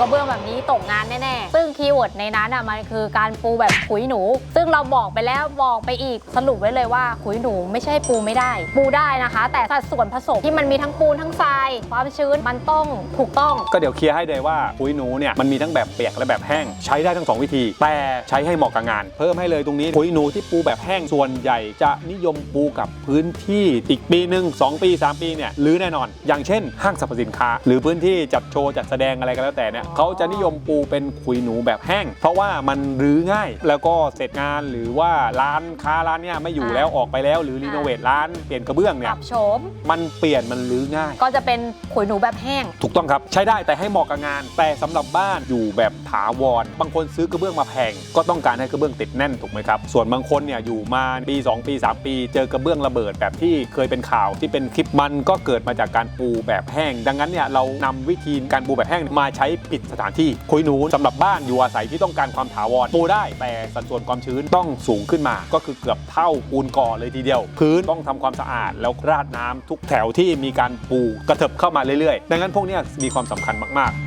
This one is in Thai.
กระเบื้องแบบนี้ตกงานแน่ๆ คีย์เวิร์ดในนั้นอะมันคือการปูแบบขุยหนู ซึ่งเราบอกไปแล้วบอกไปอีกสรุปไว้เลยว่าขุยหนูไม่ใช่ปูไม่ได้ ปูได้นะคะ แต่สัดส่วนผสมที่มันมีทั้งปูนทั้งทรายความชื้นมันต้องถูกต้อง ก็เดี๋ยวเคลียร์ให้เลยว่าปุ๋ยหนูเนี่ยมันมีทั้งแบบเปียกและแบบแห้ง ใช้ได้ทั้งสองวิธี แต่ใช้ให้เหมาะกับงาน เพิ่มให้เลยตรงนี้ปุ๋ยหนูที่ปูแบบแห้งส่วนใหญ่จะนิยมปูกับพื้นที่อีกปีหนึ่งสองปี 3 ปีเนี่ยหรือแน่นอน อย่างเช่น ห้างสรรพสินค้า หรือพื้นที่จัดโชว์จัดแสดงอะไรก็แล้วแต่เนี่ยเขาจะนิยมปูเป็นขุยหนูแบบแห้ง เพราะว่ามันรื้อง่าย แล้วก็เสร็จงานหรือว่าร้านค้าร้านเนี่ยไม่อยู่แล้วออกไปแล้วหรือรีโนเวทร้านเปลี่ยนกระเบื้องปเนี่ยรับโฉมมันเปลี่ยนมันรื้อง่าย ก็จะเป็นขุยหนูแบบแห้ง ถูกต้องครับใช้ได้แต่ให้เหมาะกับงาน แต่สำหรับบ้านอยู่แบบถาวร บางคนซื้อกระเบื้องมาแพง ก็ต้องการให้กระเบื้องติดแน่นถูกไหมครับ ส่วนบางคนเนี่ยอยู่มาปี 2 ปี 3 ปี เจอกระเบื้องระเบิดแบบที่เคยเป็นข่าวที่เป็นคลิปมันก็เกิดมาจากการปูแบบแห้ง ดังนั้นเนี่ยเรานำวิธีการปูแบบแห้งมาใช้ปิดสถานที่คุยหนูสำหรับบ้านอยู่อาศัยที่ต้องการความถาวรปูได้แต่สัดส่วนความชื้นต้องสูงขึ้นมา ก็คือเกือบเท่าปูนก่อเลยทีเดียว พื้นต้องทำความสะอาดแล้วราดน้ำทุกแถวที่มีการปูกระเถิบเข้ามาเรื่อยๆ ดังนั้นพวกนี้มีความสำคัญมากๆ